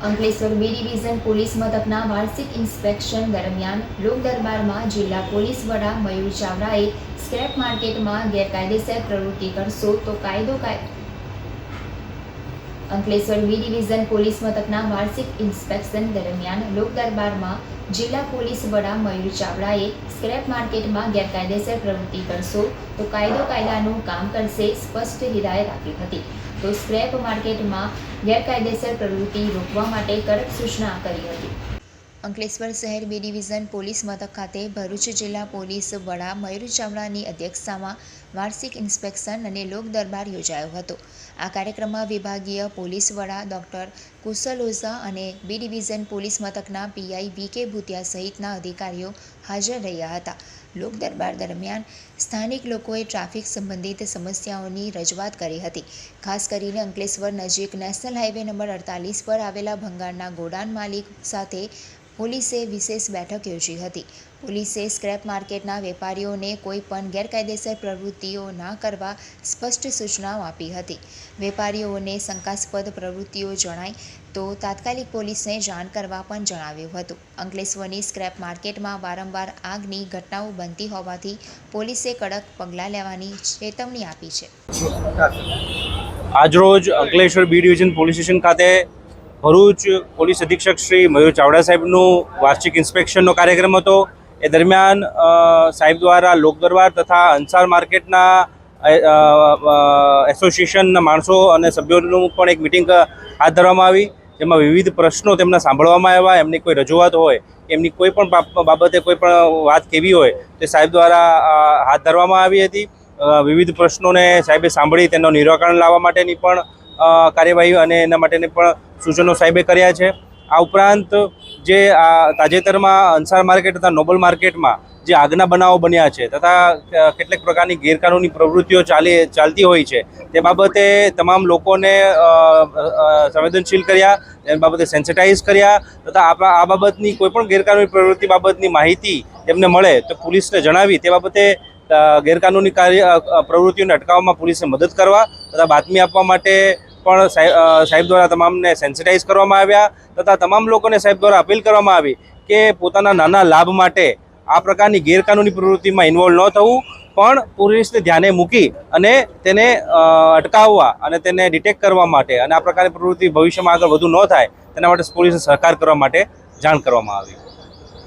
Ankleshwar B division police મથકના વાર્ષિક inspection દરમિયાન લોકદરબારમાં જિલ્લા પોલીસ વડા મયુર ચાવડાએ સ્ક્રેપ માર્કેટમાં ગેરકાયદેસર પ્રવૃત્તિ કરશો તો કાયદો કાય અંકલેશ્વર બી ડિવિઝન પોલીસ મથકના વાર્ષિક ઇન્સ્પેક્શન દરમિયાન લોકદરબારમાં જિલ્લા પોલીસ વડા મયુર ચાવડાએ સ્ક્રેપ માર્કેટમાં ગેરકાયદેસર પ્રવૃત્તિ કરશો તો કાયદો કાયદાનું કામ કરશે સ્પષ્ટ હિદાયત આપી હતી. તો સ્ક્રેપ માર્કેટમાં ગેરકાયદેસર પ્રવૃત્તિ રોકવા માટે કડક સૂચના કરી હતી. અંકલેશ્વર શહેર બી ડિવિઝન પોલીસ મથક ખાતે ભરૂચ જિલ્લા પોલીસ વડા મયુર ચાવડાની અધ્યક્ષતામાં વાર્ષિક ઇન્સ્પેક્શન અને લોક દરબાર યોજાયો હતો. આ કાર્યક્રમમાં વિભાગીય પોલીસ વડા ડૉક્ટર કુશલ ઓઝા અને બી ડિવિઝન પોલીસ મથકના પીઆઈ વી કે ભૂતિયા સહિતના અધિકારીઓ હાજર રહ્યા હતા. લોક દરબાર દરમિયાન સ્થાનિક લોકોએ ટ્રાફિક સંબંધિત સમસ્યાઓની રજૂઆત કરી હતી. ખાસ કરીને અંકલેશ્વર નજીક નેશનલ હાઈવે નંબર અડતાલીસ પર આવેલા ભંગારના ગોડાન માલિક સાથે પોલીસે વિશેષ બેઠક યોજી હતી. પોલીસે સ્ક્રેપ માર્કેટના વેપારીઓને કોઈ પણ ગેરકાયદેસર પ્રવૃત્તિઓ ના કરવા સ્પષ્ટ સૂચનાઓ આપી હતી. વેપારીઓને શંકાસ્પદ પ્રવૃત્તિઓ જણાય તો તાત્કાલિક પોલીસને જાણ કરવા પણ જણાવ્યું હતું. અંકલેશ્વરની સ્ક્રેપ માર્કેટમાં વારંવાર આગની ઘટનાઓ બનતી હોવાથી પોલીસે કડક પગલાં લેવાની ચેતવણી આપી છે. આજરોજ Ankleshwar B division police station ખાતે ભરૂચ પોલીસ અધિક્ષક શ્રી મયુર ચાવડા સાહેબનું વાર્ષિક ઇન્સ્પેક્શનનો કાર્યક્રમ હતો. એ દરમિયાન સાહેબ દ્વારા લોકદરબાર તથા અંસાર માર્કેટના એસોસિએશનના માણસો અને સભ્યોનું પણ એક મિટિંગ હાથ ધરવામાં આવી. જેમાં વિવિધ પ્રશ્નો તેમના સાંભળવામાં આવ્યા, એમની કોઈ રજૂઆત હોય, એમની કોઈ પણ બાબતે કોઈ પણ વાત કેવી હોય, તે સાહેબ દ્વારા હાથ ધરવામાં આવી હતી. વિવિધ પ્રશ્નોને સાહેબે સાંભળી, તેનું નિરાકરણ લાવવા માટેની પણ કાર્યવાહી અને એના માટેની પણ સૂચનો સાહેબે કર્યા છે. આ ઉપરાંત જે આ તાજેતરમાં અંસાર માર્કેટ તથા નોબલ માર્કેટમાં જે આગના બનાવો બન્યા છે તથા કેટલીક પ્રકારની ગેરકાનૂની પ્રવૃત્તિઓ ચાલી, ચાલતી હોય છે, તે બાબતે તમામ લોકોને સંવેદનશીલ કર્યા એ બાબતે સેન્સિટાઇઝ કર્યા તથા આ બાબતની કોઈપણ ગેરકાનૂની પ્રવૃત્તિ બાબતની માહિતી તેમને મળે તો પોલીસને જણાવી તે બાબતે ગેરકાનૂની કાર્ય પ્રવૃત્તિઓને અટકાવવામાં પોલીસને મદદ કરવા તથા બાતમી આપવા માટે પણ સાહેબ દ્વારા તમામને સેન્સિટાઇઝ કરવામાં આવ્યા તથા તમામ લોકોને સાહેબ દ્વારા અપીલ કરવામાં આવી કે પોતાના નાના લાભ માટે આ પ્રકારની ગેરકાનૂની પ્રવૃત્તિમાં ઇન્વોલ્વ ન થવું, પણ પોલીસને ધ્યાને મૂકી અને તેને અટકાવવા અને તેને ડિટેક્ટ કરવા માટે અને આ પ્રકારની પ્રવૃત્તિ ભવિષ્યમાં આગળ વધુ ન થાય તેના માટે પોલીસને સહકાર કરવા માટે જાણ કરવામાં આવી.